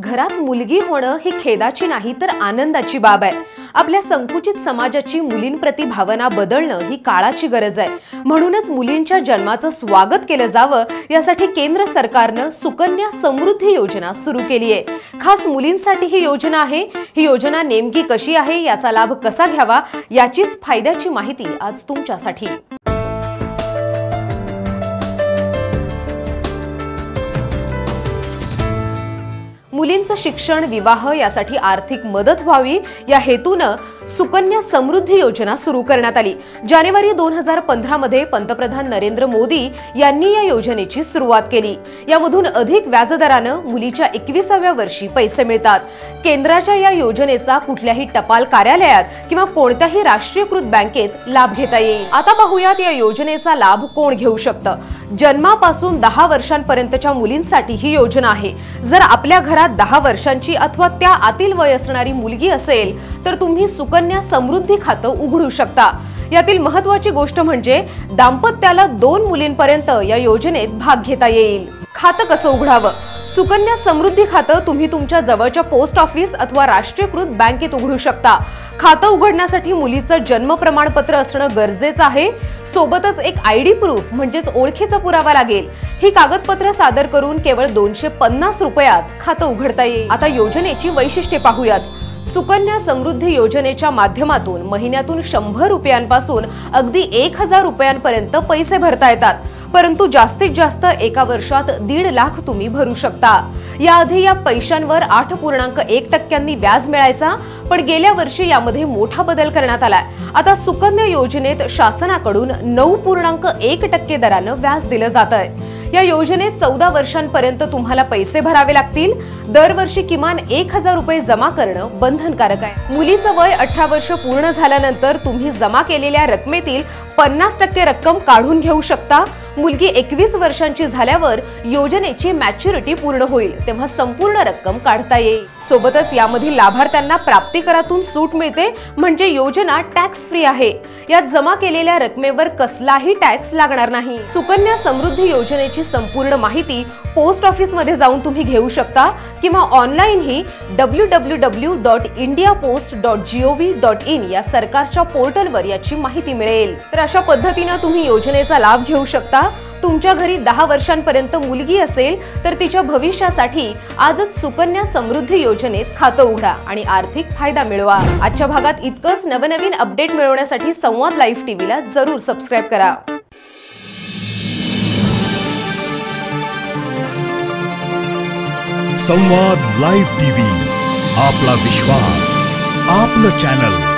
घरात मुलगी होणं ही खेदाची नाही तर आनंदाची बाब आहे. आपल्या संकुचित समाजाची मुलींप्रती भावना बदलणं ही काळाची गरज आहे. म्हणूनच मुलींच्या जन्माचं स्वागत केलं जावं यासाठी केंद्र सरकारनं सुकन्या समृद्धी योजना सुरू केली आहे खास मुलींसाठी ही योजना आहे. ही योजना नेमकी कशी आहे याचा लाभ कसा घ्यावा याचीच फायद्याची माहिती आज तुमच्यासाठी. मुलींचं शिक्षण विवाह यासाठी आर्थिक मदत व्हावी या हेतूनं सुकन्या समृद्धी योजना सुरू करण्यात आली. जानेवारी दोन हजार पंधरा मध्ये पंतप्रधान नरेंद्र मोदी यांनी या योजनेची सुरुवात केली. यामधून अधिक व्याजदरानं मुलीच्या एकविसाव्या वर्षी पैसे मिळतात. केंद्राच्या या योजनेचा कुठल्याही टपाल कार्यालयात किंवा कोणत्याही राष्ट्रीयकृत बँकेत लाभ घेता येईल. आता पाहूयात या योजनेचा लाभ कोण घेऊ शकतं? जन्मापासून दहा वर्षांपर्यंतच्या मुलींसाठी ही योजना आहे. जर आपल्या घरात दहा वर्षांची अथवा त्या आतील वय असणारी मुलगी असेल तर तुम्ही सुकन्या समृद्धी खातं उघडू शकता. यातील महत्वाची गोष्ट म्हणजे दाम्पत्याला दोन मुलींपर्यंत या योजनेत भाग घेता येईल. खातं कसं उघडावं? सुकन्या समृद्धी खातं तुम्ही तुमच्या जवळच्या पोस्ट ऑफिस अथवा राष्ट्रीयकृत बँकेत उघडू शकता. खातं उघडण्यासाठी मुलीचं जन्म प्रमाणपत्र असणं गरजेचं आहे. सोबतच एक आय डी प्रूफ म्हणजेच ओळखीचा पुरावा लागेल. ही कागदपत्र सादर करून केवळ दोनशे पन्नास रुपयात खातं उघडता येईल. आता योजनेची वैशिष्ट्ये पाहूयात. सुकन्या समृद्धी योजनेच्या माध्यमातून महिन्यातून शंभर रुपयांपासून अगदी एक हजार रुपयांपर्यंत पैसे भरता येतात. परंतु जास्तीत जास्त एका वर्षात दीड लाख तुम्ही भरू शकता. याआधी या पैशांवर आठ पूर्णांक एक टक्क्यांनी व्याज मिळायचा पण गेल्या वर्षी यामध्ये मोठा बदल करण्यात आलाय. आता सुकन्या योजनेत शासनाकडून नऊ पूर्णांक एक टक्के दरानं व्याज दिलं जात आहे या योजनेत चौदा वर्षांपर्यंत तुम्हाला पैसे भरावे लागतील. दरवर्षी किमान एक हजार रुपये जमा करणं बंधनकारक आहे. मुलीचं वय अठरा वर्ष पूर्ण झाल्यानंतर तुम्ही जमा केलेल्या रकमेतील पन्नास टक्के रक्कम काढून घेऊ शकता. मुलगी एकवीस वर्षांची झाल्यावर योजनेची मॅच्युरिटी पूर्ण होईल तेव्हा संपूर्ण रक्कम काढता येईल. सोबतच यामधील लाभार्थ्यांना प्राप्तिकरातून सूट मिळते म्हणजे योजना टॅक्स फ्री आहे. यात जमा केलेल्या रकमेवर कसलाही टॅक्स लागणार नाही. सुकन्या समृद्धी योजनेची संपूर्ण माहिती पोस्ट ऑफिसमध्ये जाऊन तुम्ही घेऊ शकता किंवा online he W W W dot India post dot G O V dot in या सरकारच्या पोर्टलवर याची माहिती मिळेल. तर अशा पद्धतीनं तुम्ही योजनेचा लाभ घेऊ शकता. तुमच्या घरी दहा वर्षांपर्यंत मुलगी असेल तर तिच्या भविष्यासाठी आजच सुकन्या समृद्धी योजनेत खातं उघडा आणि आर्थिक फायदा मिळवा. आजच्या भागात इतकंच. नवनवीन अपडेट मिळवण्यासाठी संवाद लाईव्ह टीव्हीला जरूर सबस्क्राईब करा. संवाद लाईव्ह टीव्ही आपला विश्वास आपलं चॅनल.